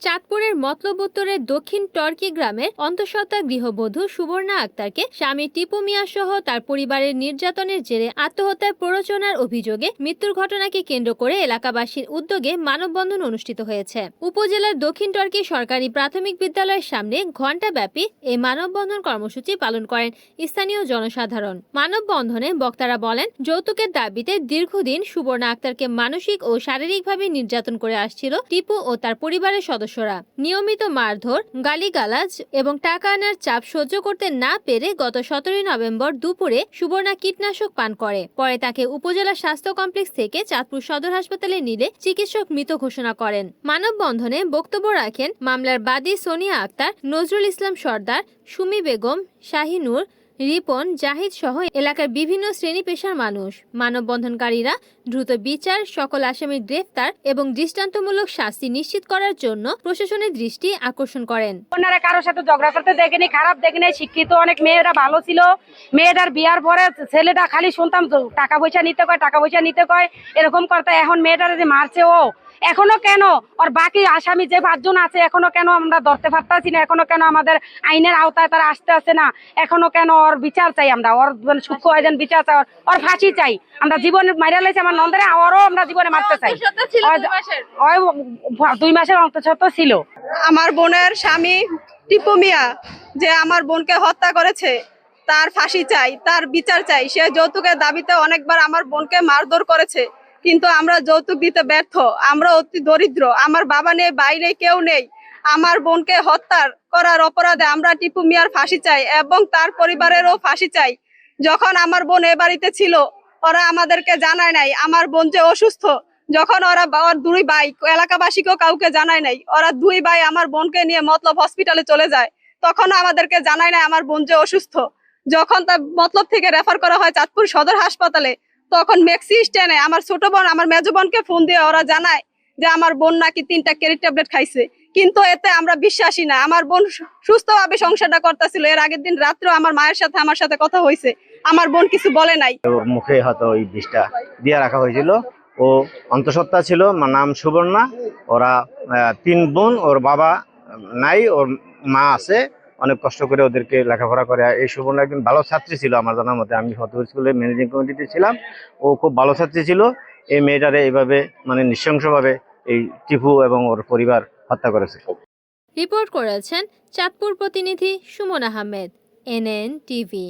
চাঁদপুরের মতলব উত্তরের দক্ষিণ টর্কি গ্রামের অন্তঃসত্ত্বা গৃহবধূ সুবর্ণা আক্তারকে স্বামী টিপু মিয়া সহ তার পরিবারের নির্যাতনের জেরে আত্মহত্যার প্ররোচনার অভিযোগে মৃত্যুর ঘটনাকে কেন্দ্র করে এলাকাবাসীর উদ্যোগে মানববন্ধন অনুষ্ঠিত হয়েছে। উপজেলার দক্ষিণ টর্কি সরকারি প্রাথমিক বিদ্যালয়ের সামনে ঘণ্টাব্যাপী এই মানববন্ধন কর্মসূচি পালন করেন স্থানীয় জনসাধারণ। মানববন্ধনে বক্তারা বলেন, যৌতুকের দাবিতে দীর্ঘদিন সুবর্ণা আক্তারকে মানসিক ও শারীরিকভাবে নির্যাতন করে আসছিল টিপু ও তার পরিবারের সদস্যরা। নিয়মিত মারধর, গালিগালাজ এবং টাকা আনার চাপ সহ্য করতে না পেরে গত সতেরোই নভেম্বর দুপুরে সুবর্ণা কীটনাশক পান করে। পরে তাকে উপজেলা স্বাস্থ্য কমপ্লেক্স থেকে চাঁদপুর সদর হাসপাতালে নিলে চিকিৎসক মৃত ঘোষণা করেন। মানববন্ধনে বক্তব্য রাখেন মামলার বাদী সোনিয়া আক্তার, নজরুল ইসলাম সর্দার, সুমি বেগম, শাহিনুর রিপন, জাহিদ সহ এলাকার বিভিন্ন শ্রেণি পেশার মানুষ। মানববন্ধনকারীরা দ্রুত বিচার, সকল আসামির গ্রেফতার এবং দৃষ্টান্তমূলক শাস্তি নিশ্চিত করার জন্য প্রশাসনের দৃষ্টি আকর্ষণ করেন। ওনারা কারোর সাথে ঝগড়া করতে দেখেনি, খারাপ দেখেনি, শিক্ষিত, অনেক মেয়েরা ভালো ছিল। মেয়েটার বিয়ার পরে ছেলেটা খালি শুনতাম, টাকা পয়সা নিতে কয়, টাকা পয়সা নিতে কয়। এরকম করতে, এখন মেয়েটার যে মারছে ও এখনও কেন? ওর বাকি আসামি যে পাঁচজন আছে এখনও কেন আমরা ধরতে পারতাছি না? এখনও কেন আমাদের আইনের আওতায় তারা আসতে আসে না? এখনও কেন ওর বিচার চাই আমরা? ওর মানে সূক্ষ্ম আয়োজন বিচার চাই ওর- ফাঁসি চাই। আমরা জীবনে মাইরা লাইছি আমার নন্দরে ওরও আমরা জীবনে মারতে চাই। ওই ওই দুই মাসের অন্তঃসত্ত্বা ছিল। আমার বোনের স্বামী টিপু মিয়া যে আমার বোনকে হত্যা করেছে তার ফাঁসি চাই তার বিচার চাই। সে যৌতুকের দাবিতে অনেকবার আমার বোনকে মারধর করেছে। কিন্তু আমরা যৌতুক দিতে ব্যর্থ। আমরা অতি দরিদ্র। আমার বাবা নেই, ভাই নেই, কেউ নেই। আমার বোনকে হত্যার করার অপরাধে আমরা টিপু মিয়ার ফাঁসি চাই এবং তার পরিবারেরও ফাঁসি চাই। যখন আমার বোন এ বাড়িতে ছিল, ওরা আমাদেরকে জানায় নাই, আমার বোন যে অসুস্থ। যখন ওরা ওর দুই ভাই, এলাকাবাসীকেও কাউকে জানায় নাই, ওরা দুই ভাই আমার বোনকে নিয়ে মতলব হসপিটালে চলে যায় তখন আমাদেরকে জানায় নাই আমার বোন যে অসুস্থ। যখন তার মতলব থেকে রেফার করা হয় চাঁদপুর সদর হাসপাতালে তখন মেক্সি স্ট্যান্ডে আমার ছোট বোন, আমার মেজো বোনকে ফোন দিয়ে ওরা জানায় যে আমার বোন নাকি তিনটা ক্যারি ট্যাবলেট খাইছে। কিন্তু এতে আমরা বিশ্বাসী না। আমার বোন সুস্থভাবে সংসারটা করতেছিল। এর আগের দিন রাত্রেও আমার মায়ের সাথে আমার সাথে কথা হয়েছে আমার বোন কিছু বলে নাই। মুখে হয়তো ওই বিষটা দিয়ে রাখা হয়েছিল। ও অন্তঃসত্ত্বা ছিল নাম সুবর্ণা। ওরা তিন বোন, ওর বাবা নাই, ওর মা আছে। অনেক কষ্ট করে ওদেরকে লেখাপড়া করে। এই সুবর্ণ একজন ভালো ছাত্রী ছিল আমার জানার মতে। আমি ফতেপুর স্কুলের ম্যানেজিং কমিটিতে ছিলাম। ও খুব ভালো ছাত্রী ছিল। এই মেয়েটারে এইভাবে মানে নৃশংসভাবে এই টিপু এবং ওর পরিবার হত্যা করেছে। রিপোর্ট করেছেন চাঁদপুর প্রতিনিধি সুমন আহমেদ, এনএন টিভি।